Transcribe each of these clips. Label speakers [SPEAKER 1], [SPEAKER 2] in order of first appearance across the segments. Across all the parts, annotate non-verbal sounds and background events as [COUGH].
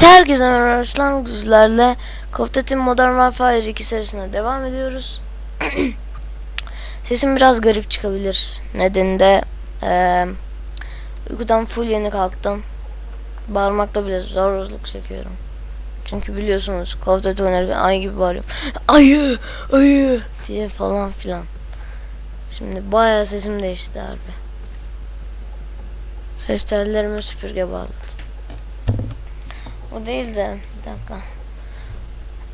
[SPEAKER 1] Evet herkese merhaba Arslan Güzler'le Duty Modern Warfare 2 serisine devam ediyoruz. [CLEARS THROAT] Sesim biraz garip çıkabilir. Nedeni de eee uykudan full yeni kalktım. Bağırmakta bile zorluk çekiyorum. Çünkü biliyorsunuz Duty oynarken ay gibi bağırıyorum. [GASPS] Ayı! Ayı! diye falan filan. Şimdi bayağı sesim değişti harbi. Ses tellerime süpürge bağladım. O değil de bir dakika.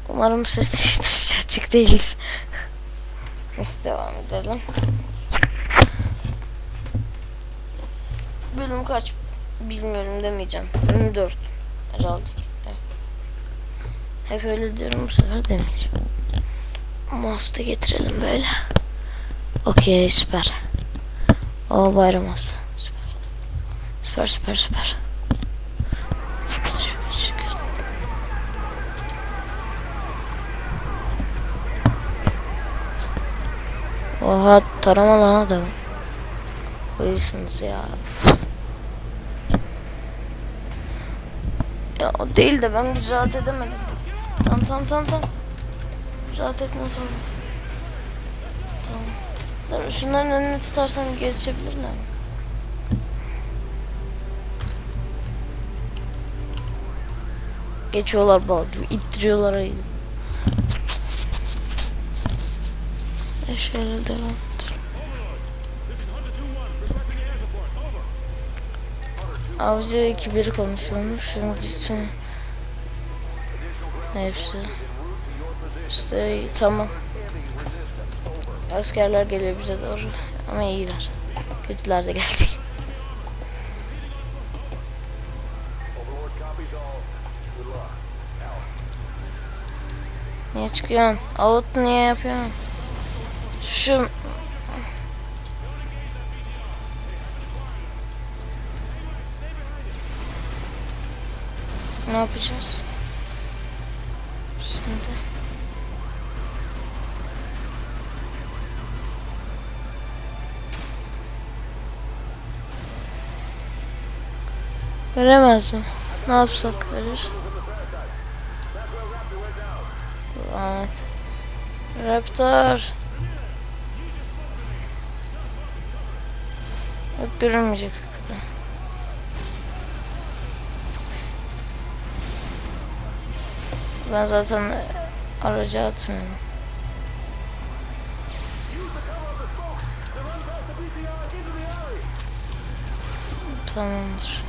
[SPEAKER 1] Umarım ses değiştirici [LAUGHS] açık değildir. Neyse devam edelim. Bölüm kaç bilmiyorum demeyeceğim. Bölüm 4 herhalde. Evet. Hep öyle diyorum bu sefer demeyeceğim. Mouse'u da getirelim böyle. Okey süper. O bayram olsun. Süper. Süper süper süper. Şöyle çıkar. Oha tarama lan adam. Koyuyorsunuz ya. Ya o değil de ben bir rahat edemedim. Tamam tamam tamam tamam. Rahat etmez sonra. Tamam. Şunların önüne tutarsam geçebilirler? Geçiyorlar bal ittiriyorlar ayı. Şöyle devam edelim. Avcı 2-1 konuşuyormuş. Şimdi bütün hepsi. İşte tamam. Askerler geliyor bize doğru. Ama iyiler. Kötüler de gelecek. Niye çıkıyorsun? Out niye yapıyorsun? Şu Ne yapacağız? Şimdi Veremez mi? Ne yapsak verir? Evet. Raptor. Yok görünmeyecek. Ben zaten araca atmıyorum. Tamamdır.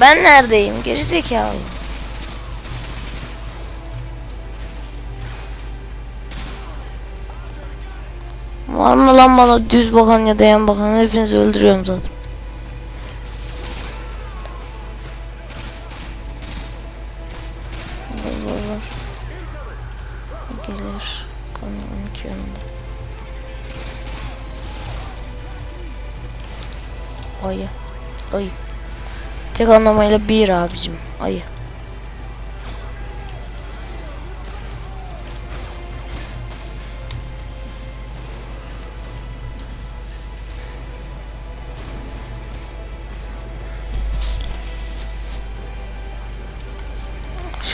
[SPEAKER 1] Ben neredeyim? Geri zekalı. Var mı lan bana düz bakan ya da yan bakan hepinizi öldürüyorum zaten. Var. Gelir. 12 yönünde. Ayı. Ayı. Tek anlamıyla bir abicim. Ayı.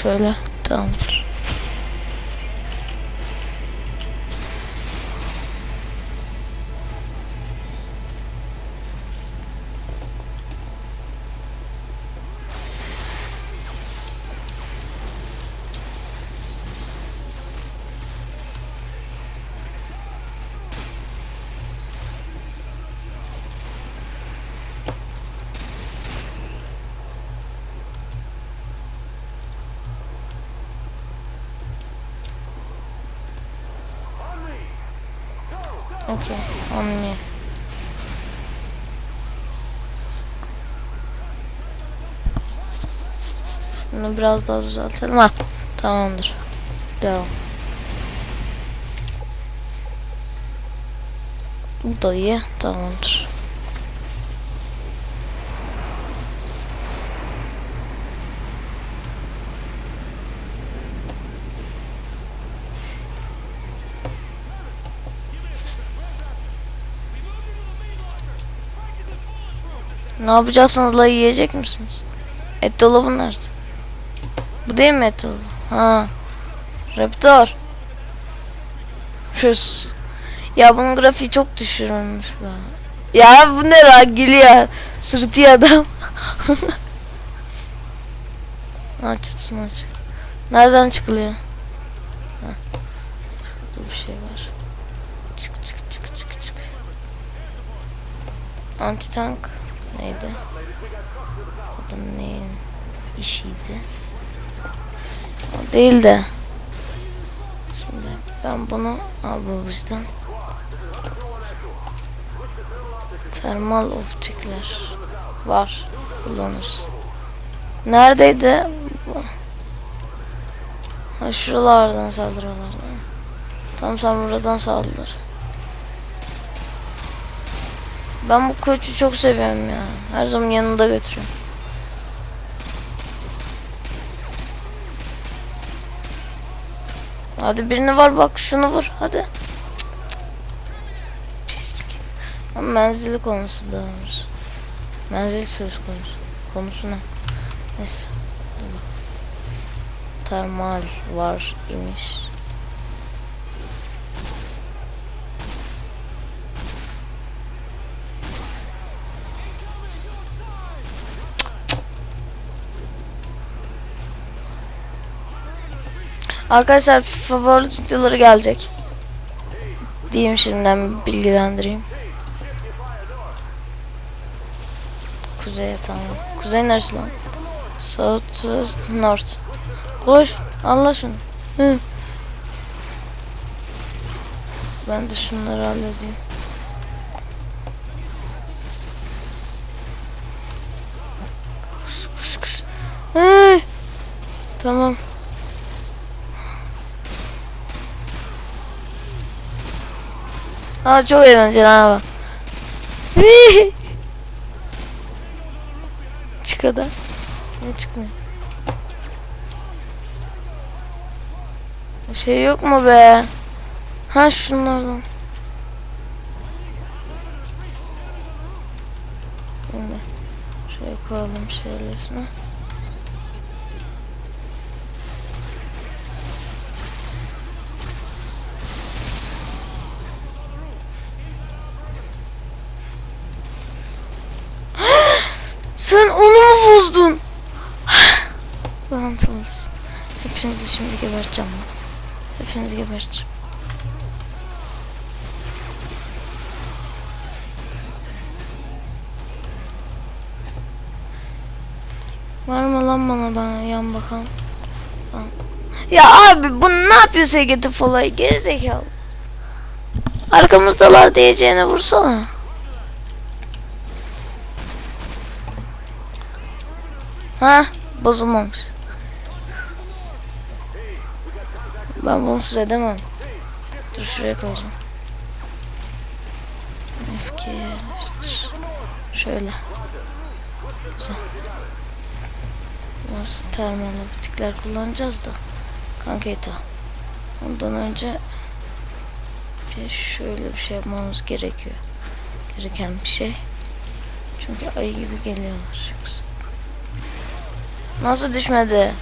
[SPEAKER 1] Şöyle tamamdır. Biraz daha düzeltelim. Ha, tamamdır. Devam. Bu da iyi. Tamamdır. Ne yapacaksınız la yiyecek misiniz? Et dolabı nerede? Değil mi et dolabı? Ha. Raptor. Şöz. Ya bunun grafiği çok düşürülmüş be. Ya bu ne la gülüyor. Sırtıyor adam. [LAUGHS] aç açsın aç. Nereden çıkılıyor? Ha. Burada bir şey var. Çık çık çık çık çık. Anti tank neydi? Da neyin işiydi? Değil de. Şimdi ben bunu al bu bizden. Termal optikler var. Kullanırız. Neredeydi? Ha şuralardan saldırıyorlar? Tamam sen buradan saldır. Ben bu koçu çok seviyorum ya. Her zaman yanında götürüyorum. Hadi birini var bak şunu vur hadi. Pislik. Ama menzili konusu daha doğrusu. Menzil söz konusu. Konusu ne? Neyse. Termal var imiş. Arkadaşlar favori videoları gelecek. Diyeyim şimdiden bilgilendireyim. Kuzeye tamam. Kuzey neresi lan? South West North. Koş. Allah şunu. Hı. Ben de şunları halledeyim. Aa çok eğlenceli ama. Çık hadi. Ne çıkmıyor? Şey yok mu be? Ha şunlardan. Şimdi şuraya koyalım şöylesine. Sen onu mu bozdun? [SIGHS] Lanet olsun. Hepinizi şimdi geberteceğim. Hepinizi geberteceğim. Var mı lan bana bana yan bakan? Lan. Ya abi bu ne yapıyor Segeti Folay? Geri zekalı. Arkamızdalar diyeceğine vursana. Ha bozulmamış. Ben bunu edemem. Dur şuraya koyacağım. FK yerleştir. Şöyle. Güzel. Burası termal optikler kullanacağız da. Kanketa. Ondan önce bir şöyle bir şey yapmamız gerekiyor. Gereken bir şey. Çünkü ayı gibi geliyorlar yoksa. Nasıl düşmedi?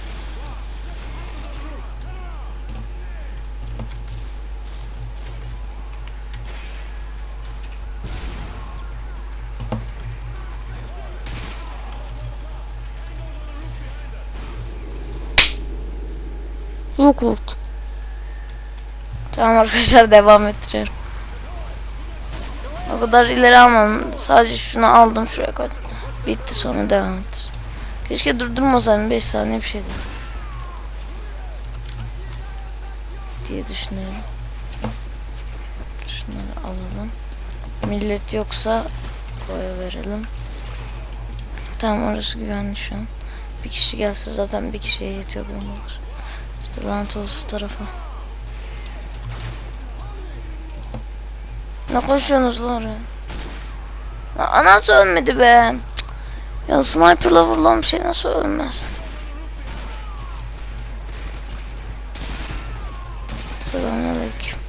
[SPEAKER 1] Yok oldu. Tamam arkadaşlar devam ettiriyorum. O kadar ileri almam. Sadece şunu aldım şuraya koydum. Bitti sonra devam ettir. Keşke durdurmasaydım 5 saniye bir şeydi. Diye düşünüyorum. Şunları alalım. Millet yoksa koya verelim. Tamam orası güvenli şu an. Bir kişi gelse zaten bir kişiye yetiyor bombalar. İşte lanet olsun tarafa. Ne koşuyorsunuz lan oraya? Lan nasıl ölmedi be? Ya sniperla vurulan bir şey nasıl ölmez? Selamünaleyküm.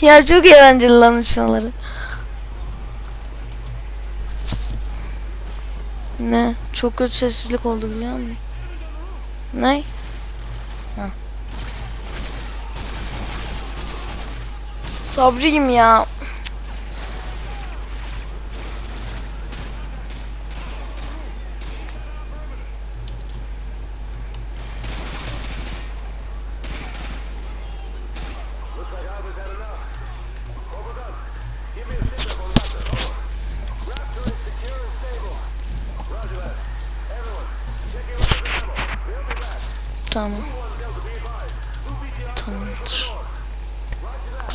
[SPEAKER 1] [LAUGHS] ya çok eğlenceli lan uçmaları. Ne? Çok kötü sessizlik oldu biliyor musun? Ne? Ha. Sabriyim ya.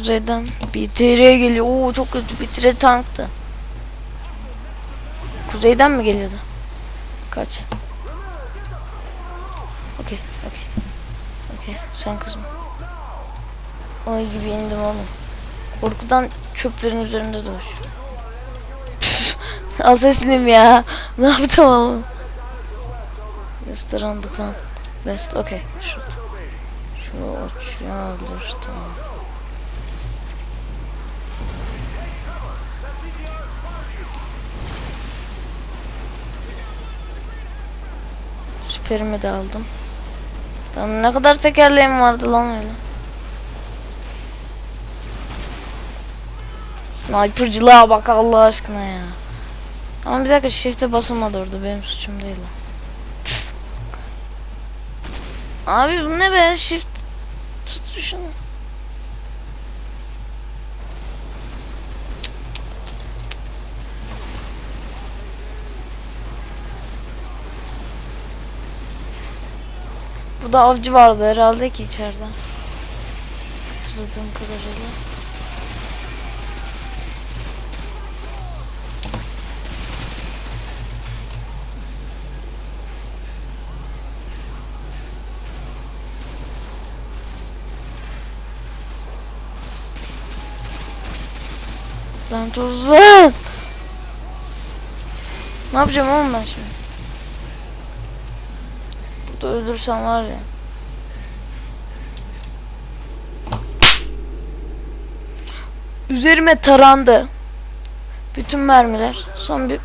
[SPEAKER 1] Kuzeyden BTR'ye geliyor. Oo çok kötü. BTR tanktı. Kuzeyden mi geliyordu? Kaç. Okey, okey. Okey, sen kızma. Ay gibi indim oğlum. Korkudan çöplerin üzerinde doş. [LAUGHS] Asesinim ya. Ne yaptım oğlum? Restoranda tamam. West okey. Şurada. Şu uçuyor olur tamam. Süperimi de aldım. Lan ne kadar tekerleğim vardı lan öyle. Snipercılığa bak Allah aşkına ya. Ama bir dakika shift'e basılmadı orada benim suçum değil o. Abi bu ne be shift tut şunu. Burada avcı vardı herhalde ki içeride. Hatırladığım kadarıyla. Lan tuzum. Ne yapacağım oğlum ben şimdi? Burada ölürsem var ya. Üzerime tarandı. Bütün mermiler. Son bir...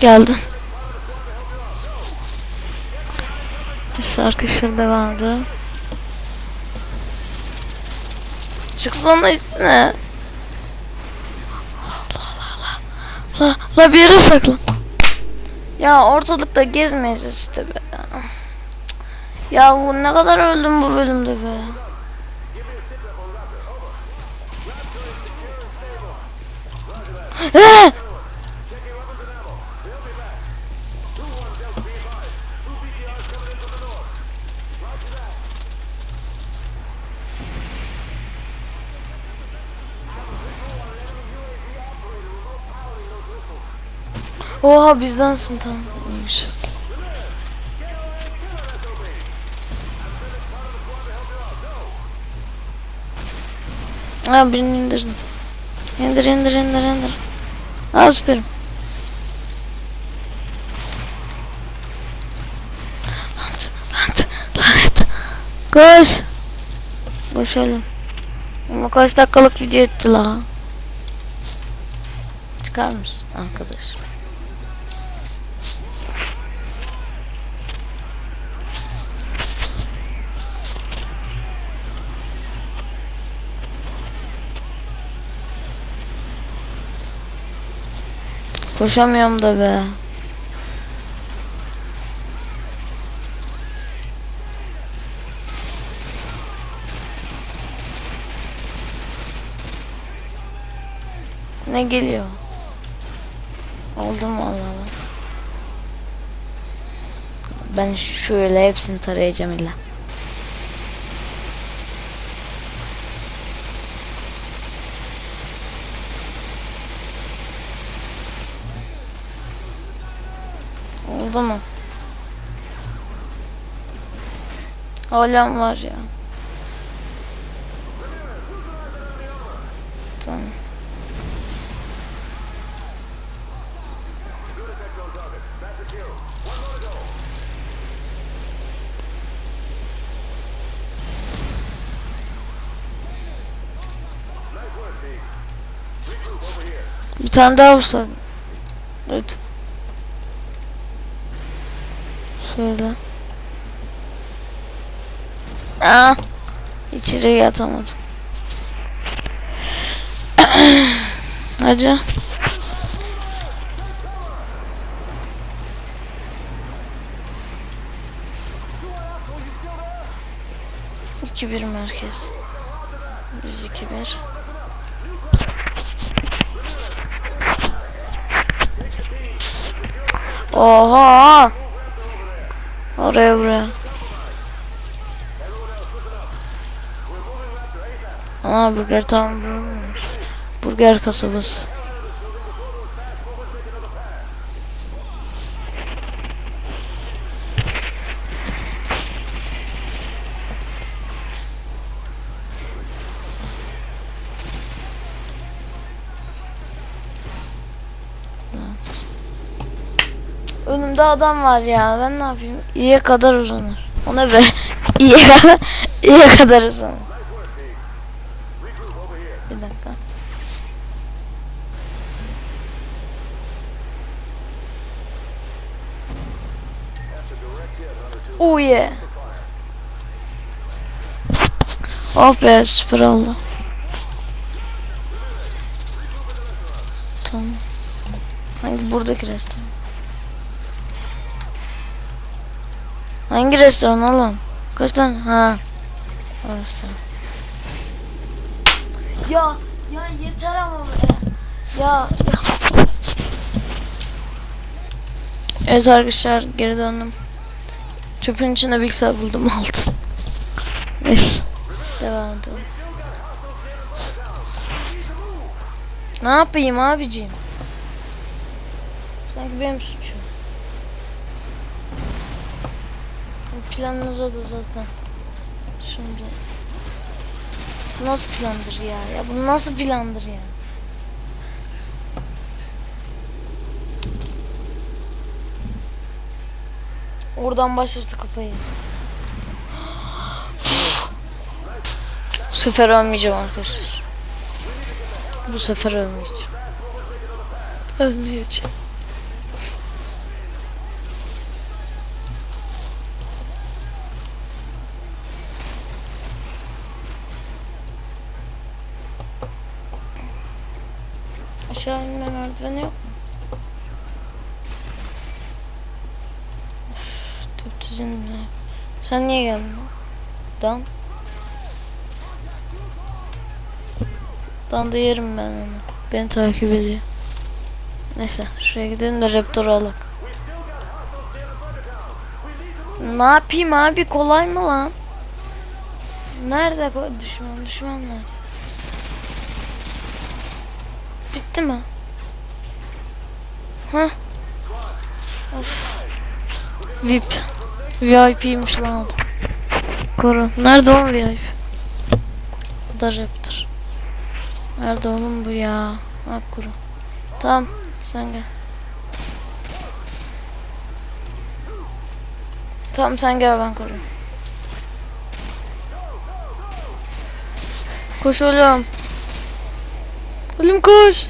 [SPEAKER 1] Geldim. Bir arkadaşlar da vardı. Çıksana üstüne. La la la. La, la bir yere saklan. Ya ortalıkta gezmeyiz işte be. Ya bu ne kadar öldüm bu bölümde be. Ee! Oha bizdensin tamam. Ha birini indirdim. İndir indir indir indir. Ha süperim. Lanet lanet lanet. Koş. Boşalım. Ama kaç dakikalık video etti la. Çıkar mısın arkadaş? Koşamıyorum da be. Ne geliyor? Oldu mu vallahi? Ben şöyle hepsini tarayacağım illa. Oldu mu? Hala var ya. Tamam. Bir tane daha vursaydın. Lütfen. Şöyle. Aa, içeriye yatamadım. [CLEARS THROAT] Hadi. İki bir merkez. Biz iki bir. Oha! Oraya buraya. Aa burger tam bulunmuş. Burger kasabası. Evet. Önümde adam var ya. Ben ne yapayım? İyiye kadar uzanır. Ona be. [LAUGHS] İyiye kadar, iyiye kadar uzanır. Bir dakika. Oh yeah. Oh be süper oldu. Tamam. Hangi buradaki restoran? Hangi restoran oğlum? Kaç tane? Ha. Orası. Ya ya yeter ama be. Ya ya. Evet arkadaşlar geri döndüm. Çöpün içinde bilgisayar buldum [LAUGHS] aldım. Neyse. Devam edelim. Ne yapayım abicim? Sanki benim suçum. Planınız o da zaten. Şimdi. Nasıl plandır ya? Ya bu nasıl plandır ya? Oradan başlarsa kafayı. Bu sefer ölmeyeceğim arkadaşlar. Bu sefer ölmeyeceğim. Ölmeyeceğim. Sen niye geldin? Dan. Dan da yerim ben onu. Beni takip ediyor. Neyse şuraya gidelim de Raptor'u alak. Ne yapayım abi kolay mı lan? Nerede düşman düşman nerede? Bitti mi? Hah. Of. VIP. VIP'ymiş lan adam. Koru. Nerede o VIP? O da Raptor. Nerede oğlum bu ya? Ha kuru. Tamam sen gel. Tamam sen gel ben koruyayım. Koş oğlum. Oğlum koş.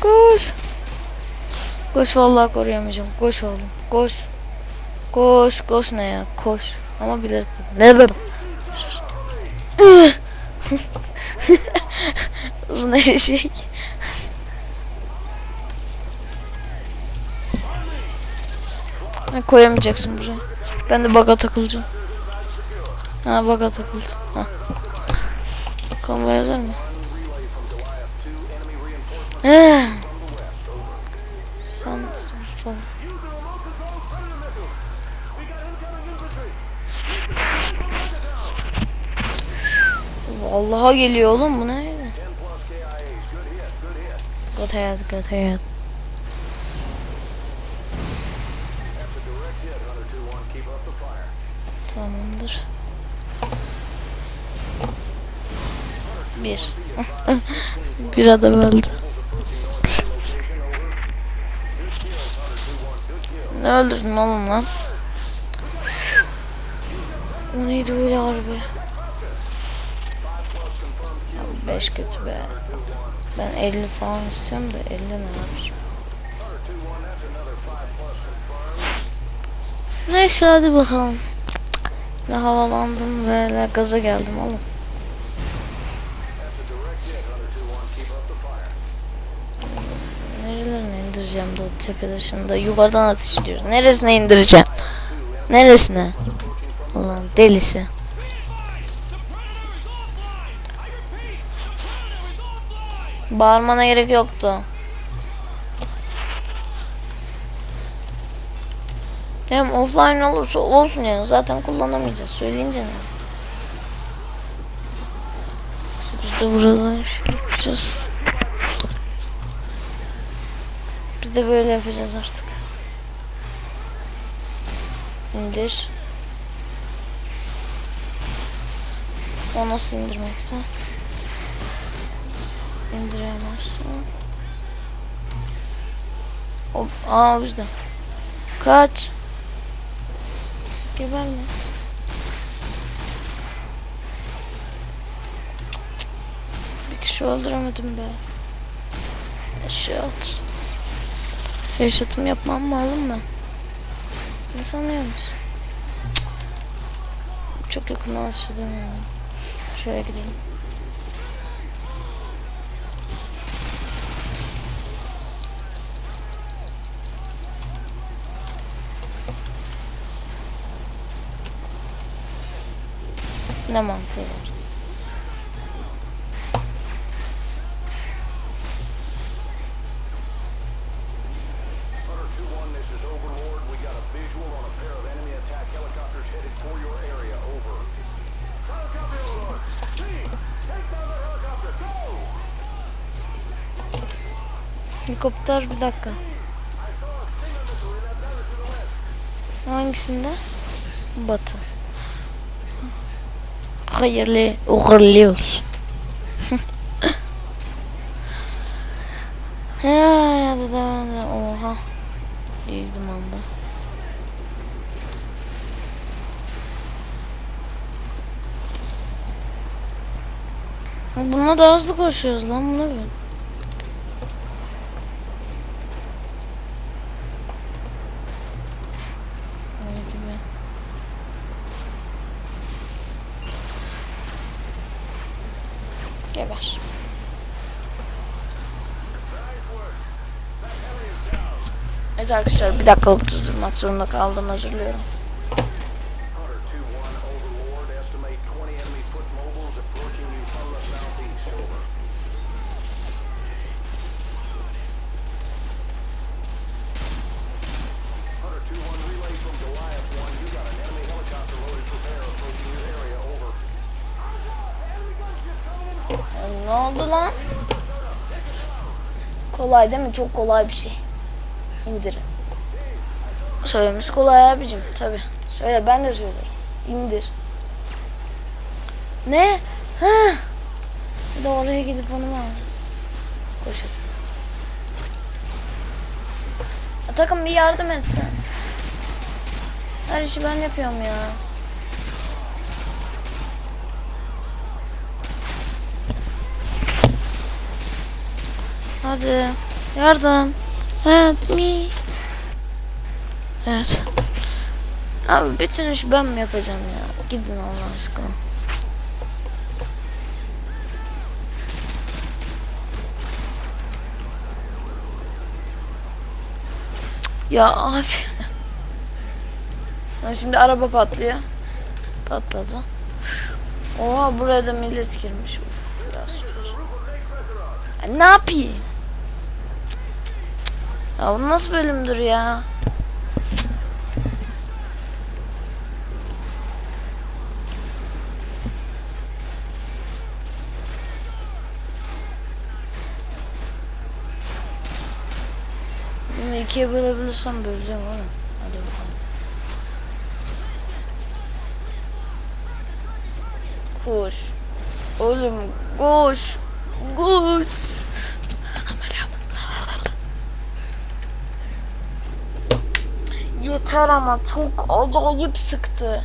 [SPEAKER 1] Koş. Koş vallahi koruyamayacağım. Koş oğlum. Koş. Koş. Koş ne ya? Koş. Ama bilerek. [LAUGHS] Ne be? Uzun şey. Ha, koyamayacaksın buraya. Ben de baga takılacağım. Ha baga takıldım. Ha. Bakalım verir mi? Sen Vallahi geliyor oğlum bu neydi? Good head, good head. Tamamdır. Bir. [LAUGHS] bir adam öldü. Ne öldürdün oğlum lan? O neydi öyle harbi? 5 kötü be. Ben 50 falan istiyorum da 50 ne var? Neyse hadi bakalım. Ne havalandım ve ne gaza geldim oğlum. Nerelerini indireceğim de o tepe dışında. Yuvardan ateş ediyoruz. Neresine indireceğim? Neresine? Ulan delisi. Bağırmana gerek yoktu. Hem offline olursa olsun yani zaten kullanamayacağız. Söyleyince ne? Biz de buradan şey yapacağız. Biz de böyle yapacağız artık. İndir. O nasıl indirmekte? İndiremezsin. O, aa yüzden. Kaç. Geberme. Bir kişi öldüremedim be. Eşyat. Yaşatım yapmam mı oğlum ben? Ne sanıyorsunuz? Çok yakından yaşadım yani. Şöyle gidelim.
[SPEAKER 2] The helicopter. Go!
[SPEAKER 1] Helikopter bir dakika.
[SPEAKER 2] I saw
[SPEAKER 1] Hayırlı uğurlu olsun. [LAUGHS] ya devam edelim. Oha. Girdim anda. Bununla daha hızlı koşuyoruz lan bunu bir. Öyle gibi. Geber. Evet arkadaşlar bir dakikalık durdurmak zorunda kaldım özür diliyorum.
[SPEAKER 2] Hunter 2-1, Overlord. Estimate 20 enemy foot mobiles approaching you from the southeast. Over. Hunter 2-1, relay from Goliath 1. You got an enemy helicopter loaded for bear approaching your area. Over.
[SPEAKER 1] Ya Ne oldu lan? Kolay değil mi? Çok kolay bir şey. İndirin. Söylemesi kolay abicim tabi. Söyle ben de söylerim. İndir. Ne? Ha? De oraya gidip onu mu alacağız? Koş hadi. Takım bir yardım et sen. Her işi ben yapıyorum ya. Hadi. Yardım. Help me. Evet. Abi bütün işi ben mi yapacağım ya? Gidin Allah aşkına. Ya abi. Ya şimdi araba patlıyor. Patladı. Oha buraya da millet girmiş. Uf ya süper. Ya ne yapayım? Ya bu nasıl bölümdür ya? Bunu ikiye bölebilirsem böleceğim oğlum. Hadi bakalım. Koş. Oğlum koş. Koş. yeter ama çok acayip sıktı.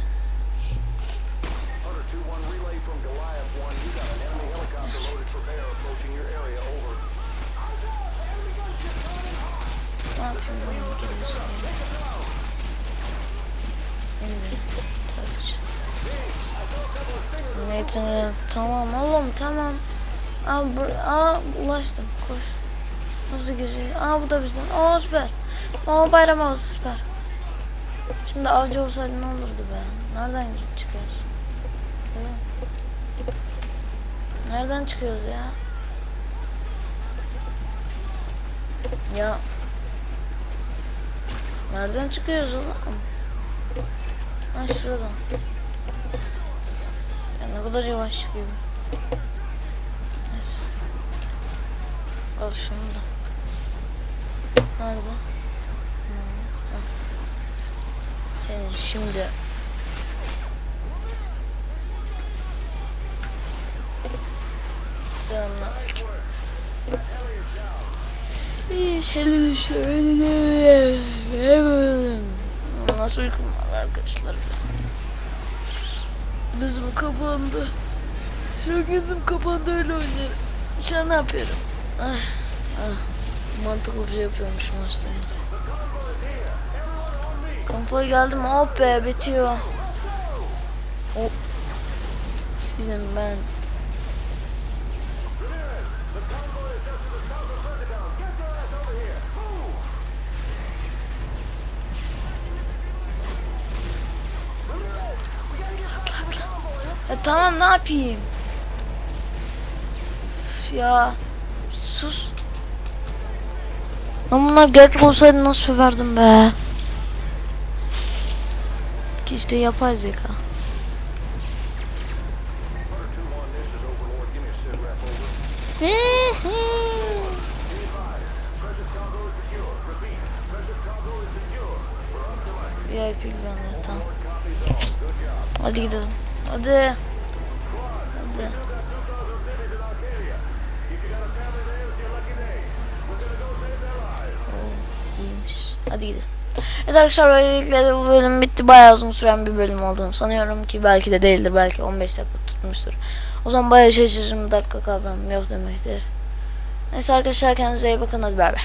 [SPEAKER 1] Nathan tamam oğlum tamam. Aa, aa ulaştım koş. Nasıl güzel. Aa bu da bizden. Aa süper. Aa bayram olsun süper. Şimdi avcı olsaydı ne olurdu be? Nereden çıkıyoruz? Nereden çıkıyoruz ya? Ya. Nereden çıkıyoruz oğlum? Ha şuradan. Ya ne kadar yavaş çıkıyor. Neyse. Al şunu da. Nerede? Hmm, ha. Senin şimdi Selamünaleyküm. Senin işte Nasıl uykum var arkadaşlar? Gözüm kapandı. Şu gözüm kapandı öyle oynuyorum. Şu an ne yapıyorum? Ah, ah. Mantıklı bir şey yapıyormuşum aslında. Konvoy geldi mi? Hop be bitiyor. Hop. Sizin ben. Ya tamam ne yapayım? Üf ya sus. Lan bunlar gerçek olsaydı nasıl söverdim be? Ki işte yapay zeka.
[SPEAKER 2] Hunter 2-1, this is Overlord. Give
[SPEAKER 1] Evet arkadaşlar böylelikle bu bölüm bitti. Bayağı uzun süren bir bölüm olduğunu sanıyorum ki belki de değildir. Belki 15 dakika tutmuştur. O zaman bayağı şaşırırım dakika kavramım yok demektir. Neyse arkadaşlar kendinize iyi bakın hadi bay bay.